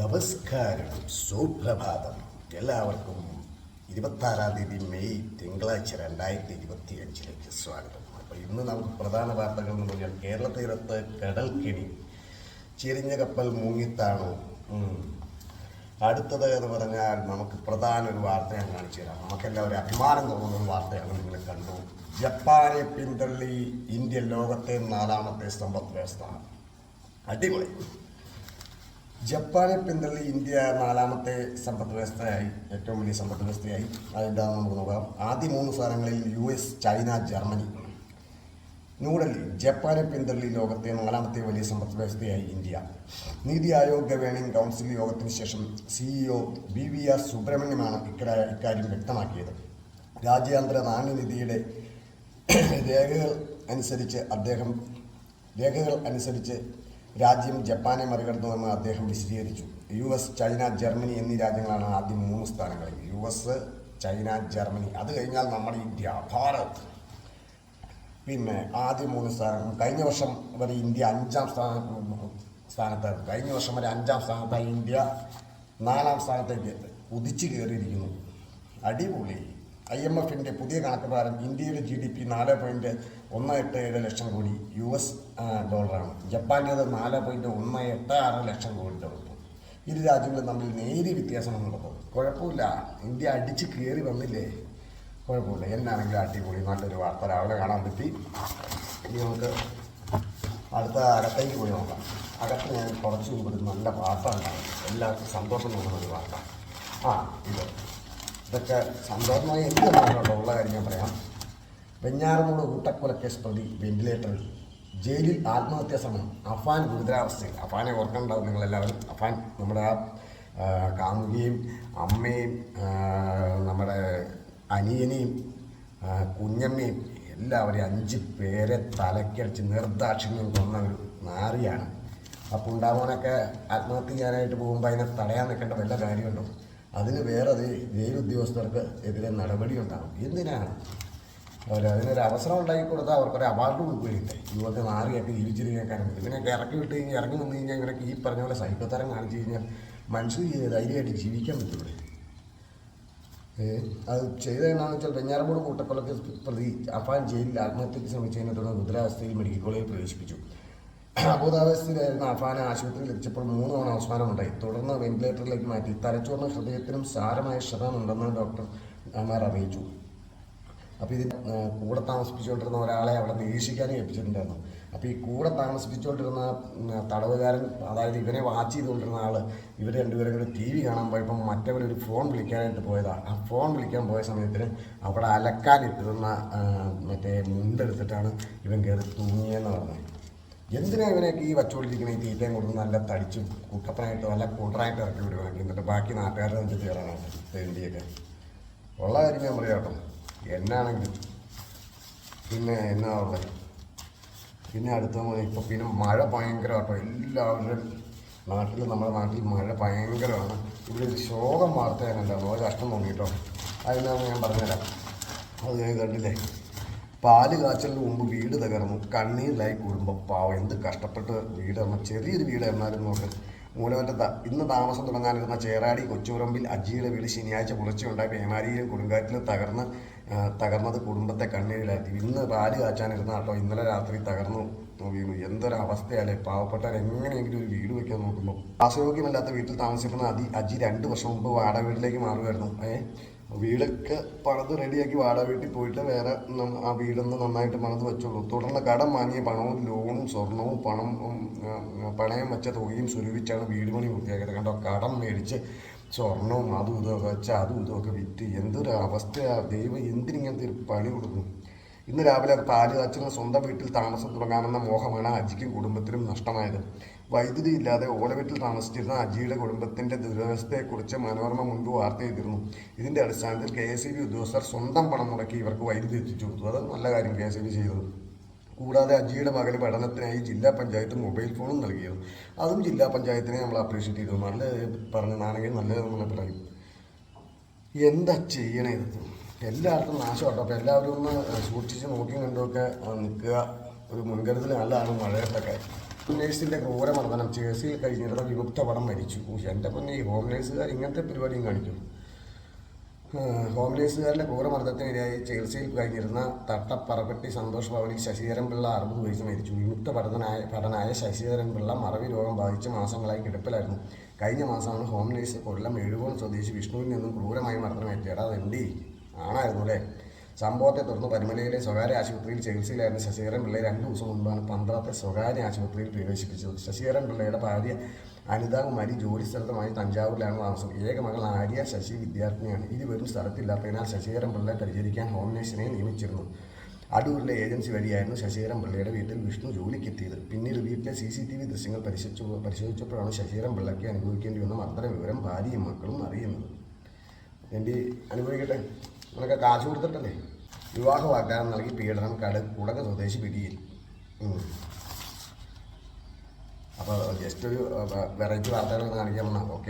നമസ്കാരം. സുപ്രഭാതം. എല്ലാവർക്കും ഇരുപത്താറാം തീയതി മെയ് തിങ്കളാഴ്ച രണ്ടായിരത്തി ഇരുപത്തി അഞ്ചിലേക്ക് സ്വാഗതം. അപ്പോൾ ഇന്ന് നമുക്ക് പ്രധാന വാർത്തകൾ എന്ന് പറഞ്ഞാൽ കേരള തീരത്ത് കടൽക്കിണി. ചെരിഞ്ഞ കപ്പൽ മുങ്ങിത്താണു. അടുത്തത് എന്ന് പറഞ്ഞാൽ നമുക്ക് പ്രധാന ഒരു വാർത്ത ഞാൻ കാണിച്ചു തരാം. നമുക്ക് എല്ലാവരും അഭിമാനം തോന്നുന്ന ഒരു വാർത്തയാണ് നിങ്ങൾ കണ്ടു. ജപ്പാനെ പിന്തള്ളി ഇന്ത്യ ലോകത്തെ നാലാമത്തെ സമ്പദ് വ്യവസ്ഥ അടിപൊളി. ജപ്പാനെ പിന്തള്ളി ഇന്ത്യ നാലാമത്തെ സമ്പദ് വ്യവസ്ഥയായി ഏറ്റവും വലിയ സമ്പദ് വ്യവസ്ഥയായി. അതെന്താണെന്ന് നമുക്ക് നോക്കാം. ആദ്യ മൂന്ന് സ്ഥാനങ്ങളിൽ U S China Germany. New Delhi ജപ്പാനെ പിന്തള്ളി ലോകത്തെ നാലാമത്തെ വലിയ സമ്പദ് വ്യവസ്ഥയായി India. NITI Aayog governing council യോഗത്തിന് ശേഷം സിഇഒ ബി വി ആർ സുബ്രഹ്മണ്യമാണ് ഇക്കാര്യം വ്യക്തമാക്കിയത്. രാജ്യാന്തര നാണ്യനിധിയുടെ രേഖകൾ അനുസരിച്ച് അദ്ദേഹം രേഖകൾ അനുസരിച്ച് രാജ്യം ജപ്പാനെ മറികടന്നുവെന്ന് അദ്ദേഹം വിശദീകരിച്ചു. യു എസ് ചൈന ജർമ്മനി എന്നീ രാജ്യങ്ങളാണ് ആദ്യം മൂന്ന് സ്ഥാനങ്ങളിൽ. U S China Germany. അത് കഴിഞ്ഞാൽ നമ്മുടെ ഇന്ത്യ ഭാരത്. പിന്നെ ആദ്യ മൂന്ന് സ്ഥാനം. കഴിഞ്ഞ വർഷം വരെ ഇന്ത്യ അഞ്ചാം സ്ഥാന സ്ഥാനത്തായിരുന്നു. കഴിഞ്ഞ വർഷം വരെ അഞ്ചാം സ്ഥാനത്തായി ഇന്ത്യ നാലാം സ്ഥാനത്തേക്ക് കുതിച്ചു കയറിയിരിക്കുന്നു. അടിപൊളി. ഐ എം എഫിന്റെ പുതിയ കണക്ക് പ്രകാരം ഇന്ത്യയുടെ ജി ഡി പി നാല് പോയിന്റ് ഒന്ന് എട്ട് ഏഴ് ലക്ഷം കോടി യു എസ് ഡോളറാണ്. ജപ്പാന്റേത് നാല് പോയിന്റ് ഒന്ന് എട്ട് ആറ് ലക്ഷം കോടി ഡോളർ ഇരു രാജ്യങ്ങളും തമ്മിൽ നേരിയ വ്യത്യാസമുള്ളത് കുഴപ്പമില്ല. ഇന്ത്യ അടിച്ച് കയറി വന്നില്ലേ? കുഴപ്പമില്ല. എന്നാണെങ്കിലും അടിപൊളി. നല്ലൊരു വാർത്ത. രാവിലെ കാണാൻ പറ്റി. ഇനി നമുക്ക് അടുത്ത അകത്തേക്ക് പോയി നോക്കാം. അകത്ത് ഞാൻ കുറച്ച് ഒരു നല്ല വാർത്തയുണ്ടാകും എല്ലാവർക്കും സന്തോഷം തോന്നുന്ന ഒരു വാർത്ത. ആ ഇത്. ഇതൊക്കെ സാധാരണമായി എനിക്ക് ഉള്ള കാര്യം ഞാൻ പറയാം. വെഞ്ഞാറമൂട് കൂട്ടക്കൊലക്കേസ് പ്രതി വെന്റിലേറ്ററിൽ ജയിലിൽ ആത്മഹത്യാ ശ്രമം അഫാൻ ഗുരുതരാവസ്ഥയിൽ. അഫാനെ ഓർക്കണ്ടാവും നിങ്ങളെല്ലാവരും. അഫാൻ നമ്മുടെ ആ, കാമുകിയും അമ്മയും നമ്മുടെ അനിയനെയും കുഞ്ഞമ്മയും എല്ലാവരെയും അഞ്ച് പേരെ തലക്കടിച്ച് നിർദാക്ഷിണ്യം കൊന്ന ഒരു നാറിയാണ്. അപ്പോൾ ഉണ്ടാവാനൊക്കെ ആത്മഹത്യ ചെയ്യാനായിട്ട് പോകുമ്പോൾ അതിനെ തടയാൻ നിൽക്കേണ്ട വല്ല കാര്യമുണ്ടോ? അതിന് വേറെ ജയിൽ ഉദ്യോഗസ്ഥർക്ക് എതിരെ നടപടി ഉണ്ടാകും എന്തിനാണ്? അവർ അതിനൊരു അവസരം ഉണ്ടാക്കി കൊടുത്താൽ അവർക്കൊരു അവാർഡ് കൊടുക്കുകയില്ലേ യുവത്തെ ജീവിച്ചിരിക്കാൻ കാരണം ഇതിനൊക്കെ ഇറക്കി വിട്ട് കഴിഞ്ഞാൽ ഇറങ്ങി വന്നു കഴിഞ്ഞാൽ ഇവരൊക്കെ ഈ പറഞ്ഞ പോലെ സൈക്കോത്തരം കാണിച്ചു കഴിഞ്ഞാൽ മനുഷ്യർ ധൈര്യമായിട്ട് ജീവിക്കാൻ പറ്റൂടെ അത് ചെയ്തതെന്നാന്ന് വെച്ചാൽ വെഞ്ഞാറമൂട് കൂട്ടക്കൊലക്ക് പ്രതി അഫാൻ ജയിലിൽ ആത്മഹത്യക്ക് ശ്രമിച്ചതിനെ തുടർന്ന് രുദ്രാവസ്ഥയിൽ മെഡിക്കൽ കോളേജിൽ പ്രവേശിപ്പിച്ചു. അബോധാവസ്ഥയിലായിരുന്ന അഫാനെ ആശുപത്രിയിൽ എത്തിച്ചപ്പോൾ മൂന്ന് തവണ അവസാനമുണ്ടായി. തുടർന്ന് വെന്റിലേറ്ററിലേക്ക് മാറ്റി. തലച്ചോറിന് ഹൃദയത്തിനും സാരമായ ക്ഷതമുണ്ടെന്ന് ഡോക്ടർമാർ അറിയിച്ചു. അപ്പോൾ ഇതിൽ കൂടെ താമസിപ്പിച്ചുകൊണ്ടിരുന്ന ഒരാളെ അവിടെ നിരീക്ഷിക്കാനും ഏൽപ്പിച്ചിട്ടുണ്ടായിരുന്നു. അപ്പോൾ ഈ കൂടെ താമസിപ്പിച്ചുകൊണ്ടിരുന്ന തടവുകാരൻ അതായത് ഇവനെ വാച്ച് ചെയ്തുകൊണ്ടിരുന്ന ആൾ ഇവർ രണ്ടുപേരും കൂടെ ടി വി കാണാൻ പോയപ്പോൾ മറ്റവരൊരു ഫോൺ വിളിക്കാനായിട്ട് പോയതാണ് ആ ഫോൺ വിളിക്കാൻ പോയ സമയത്തിന് അവിടെ അലക്കാനിട്ടിരുന്ന മറ്റേ മുണ്ടെടുത്തിട്ടാണ് ഇവൻ കയറി തൂങ്ങിയെന്ന് പറഞ്ഞത്. എന്തിനാ ഇവനൊക്കെ ഈ വച്ചുകൊണ്ടിരിക്കുന്ന ഈ തീറ്റയും കൊടുത്ത് നല്ല തടിച്ചും കുട്ടപ്പനായിട്ട് നല്ല കൂട്ടറായിട്ട് ഇറക്കി വിടുവാണെങ്കിൽ എന്നിട്ട് ബാക്കി നാട്ടുകാരുടെ നെഞ്ച് കയറാനായിട്ട് തേണ്ടിയൊക്കെ ഉള്ള കാര്യം ഞാൻ പറയാം കേട്ടോ. എന്നാണെങ്കിലും പിന്നെ എന്നാ ഉള്ളത്? പിന്നെ അടുത്ത ഇപ്പോൾ പിന്നെ മഴ ഭയങ്കരമാട്ടോ എല്ലാവരുടെയും നാട്ടിൽ നമ്മുടെ നാട്ടിൽ മഴ ഭയങ്കരമാണ്. ഇവിടെ ഒരു ശോകം വാർത്ത ഞാൻ കണ്ടായിരുന്നു ഒരു കഷ്ടം തോന്നിയിട്ടോ അതിനാന്ന് ഞാൻ പറഞ്ഞുതരാം. അത് ഞാൻ കണ്ടില്ലേ? പാൽ കാച്ചലിന് മുമ്പ് വീട് തകർന്നു. കണ്ണീരിലായി കുടുംബം. പാവം എന്ത് കഷ്ടപ്പെട്ട് വീട് തന്നെ ചെറിയൊരു വീട് എന്നാലും നോക്ക്. മൂലമറ്റ ഇന്ന് താമസം തുടങ്ങാനിരുന്ന ചേറാടി കൊച്ചുപറമ്പിൽ അജിയുടെ വീട് ശനിയാഴ്ച പുലർച്ചെയുണ്ടായ പേമാരിയിലും കൊടുങ്കാറ്റിലും തകർന്ന് തകർന്നത് കുടുംബത്തെ കണ്ണീരിലായി ഇന്ന് പാൽ കാച്ചാനിരുന്ന കേട്ടോ ഇന്നലെ രാത്രി തകർന്നു വീണു എന്തൊരവസ്ഥയല്ലേ? പാവപ്പെട്ടവർ എങ്ങനെയെങ്കിലും ഒരു വീട് വെക്കാൻ നോക്കുമ്പോൾ വാസയോഗ്യമല്ലാത്ത വീട്ടിൽ താമസിക്കുന്ന അതി അജി രണ്ട് വർഷം മുമ്പ് വാടക വീട്ടിലേക്ക് മാറുമായിരുന്നു. ഏ? വീടൊക്കെ പണിത് റെഡിയാക്കി വാടക വീട്ടിൽ പോയിട്ട് വേറെ ആ വീടൊന്ന് നന്നായിട്ട് പണിത് വെച്ചോളൂ. തുടർന്ന് കടം വാങ്ങിയ പണവും ലോണും സ്വർണവും പണം പണയം വെച്ച തുകയും സ്വരൂപിച്ചാണ് വീട് പണി പൂർത്തിയാക്കിയത്. കണ്ടോ? കടം മേടിച്ച് സ്വർണവും അതും ഇതൊക്കെ വെച്ച് അതും ഇതൊക്കെ വിറ്റ് എന്തൊരു അവസ്ഥയാ. ദൈവം എന്തിനിങ്ങനത്തെ ഒരു പണി കൊടുക്കും ഇന്ന് രാവിലെ പാൽ സ്വന്തം വീട്ടിൽ താമസം തുടങ്ങാമെന്ന മോഹമാണ് അജിക്കും കുടുംബത്തിനും നഷ്ടമായത്. വൈദ്യുതി ഇല്ലാതെ ഓലവീട്ടിൽ താമസിച്ചിരുന്ന അജിയുടെ കുടുംബത്തിന്റെ ദുരവസ്ഥയെക്കുറിച്ച് മനോരമ മുൻപ് വാർത്ത ചെയ്തിരുന്നു. ഇതിന്റെ അടിസ്ഥാനത്തിൽ കെ എസ് ഉദ്യോഗസ്ഥർ സ്വന്തം പണം മുടക്കി ഇവർക്ക് വൈദ്യുതി എത്തിച്ചു. കൊടുത്തു അത് നല്ല കാര്യം കെ എസ് ചെയ്തത്. കൂടാതെ അജിയുടെ മകന് പഠനത്തിനായി ജില്ലാ പഞ്ചായത്ത് മൊബൈൽ ഫോണും നൽകിയത് അതും ജില്ലാ പഞ്ചായത്തിനെ നമ്മൾ അപ്രീഷിയേറ്റ് ചെയ്തു. നല്ല പറഞ്ഞതാണെങ്കിൽ നല്ലതെന്ന് പറയും എന്താ ചെയ്യണേ ഇത്? എല്ലായിടത്തും നാശമാണ് അപ്പോൾ എല്ലാവരും ഒന്ന് സൂക്ഷിച്ച് നോക്കിയും കണ്ടുമൊക്കെ നിൽക്കുക. ഒരു മുൻകരുതൽ നല്ലതാണ് മഴയത്തൊക്കെ. നേഴ്സിന്റെ ക്രൂരമർദ്ദനം. ചേഴ്സിയിൽ കഴിഞ്ഞിരുന്ന വിമുക്ത പടം മരിച്ചു. എന്റെ പൊന്നെ ഈ ഹോം നേഴ്സുകാർ ഇങ്ങനത്തെ പരിപാടിയും കാണിക്കും. ഹോം നേഴ്സുകാരുടെ ക്രൂരമർദ്ദത്തിനിരയായി ചികിത്സയിൽ കഴിഞ്ഞിരുന്ന തട്ടപ്പറപ്പെട്ടി സന്തോഷ് ഭവനിൽ ശശിധരൻ പിള്ള അറുപത് വയസ്സ് മരിച്ചു. വിമുക്ത പഠനായ പഠനായ ശശിധരൻ പിള്ള മറവി രോഗം ബാധിച്ച് മാസങ്ങളായി കിടപ്പിലായിരുന്നു. കഴിഞ്ഞ മാസമാണ് ഹോം നേഴ്സ് കൊല്ലം എഴുകോൺ സ്വദേശി വിഷ്ണുവിൽ നിന്നും ക്രൂരമായി മർദ്ദനമേറ്റേടാ അതെന്തി ആണായിരുന്നു അല്ലേ? സംഭവത്തെ തുടർന്ന് പരിമലയിലെ സ്വകാര്യ ആശുപത്രിയിൽ ചികിത്സയിലായിരുന്ന ശശിധരൻ പിള്ളയെ രണ്ട് ദിവസം മുൻപാണ് പന്ത്രത്തെ സ്വകാര്യ ആശുപത്രിയിൽ പ്രവേശിപ്പിച്ചത്. ശശിധരൻ പിള്ളയുടെ ഭാര്യ അനിതാകുമാരി ജോലി സ്ഥലത്തുമായി തഞ്ചാവൂരിലാണ് താമസം. ഏക മകൾ ആര്യ ശശി വിദ്യാർത്ഥിനിയാണ്. ഇരുവരും സ്ഥലത്തില്ലാത്തതിനാൽ ശശിധരൻ പിള്ളയെ പരിചരിക്കാൻ ഹോം നേഴ്സിനെ നിയമിച്ചിരുന്നു. അടൂരിലെ ഏജൻസി വഴിയായിരുന്നു ശശിധരൻ പിള്ളയുടെ വീട്ടിൽ വിഷ്ണു ജോലിക്കെത്തിയത്. പിന്നീട് വീട്ടിലെ സി സി ടി വി ദൃശ്യങ്ങൾ പരിശോധിച്ചു പരിശോധിച്ചപ്പോഴാണ് ശശിധരൻ പിള്ളയ്ക്ക് അനുഭവിക്കേണ്ടി വന്ന മർദ്ദന വിവരം ഭാര്യയും മക്കളും അറിയുന്നത്. എന്റെ അനുഭവിക്കട്ടെ. നിനക്ക് കാശ് കൊടുത്തിട്ടല്ലേ? വിവാഹ വാഗ്ദാനം നൽകി പീഡനം കട കുടക സ്വദേശി പിടിയിൽ. അപ്പോൾ ജസ്റ്റ് ഒരു വെറൈറ്റി വാർത്തകളൊന്ന് കാണിക്കാൻ വന്നാൽ ഓക്കെ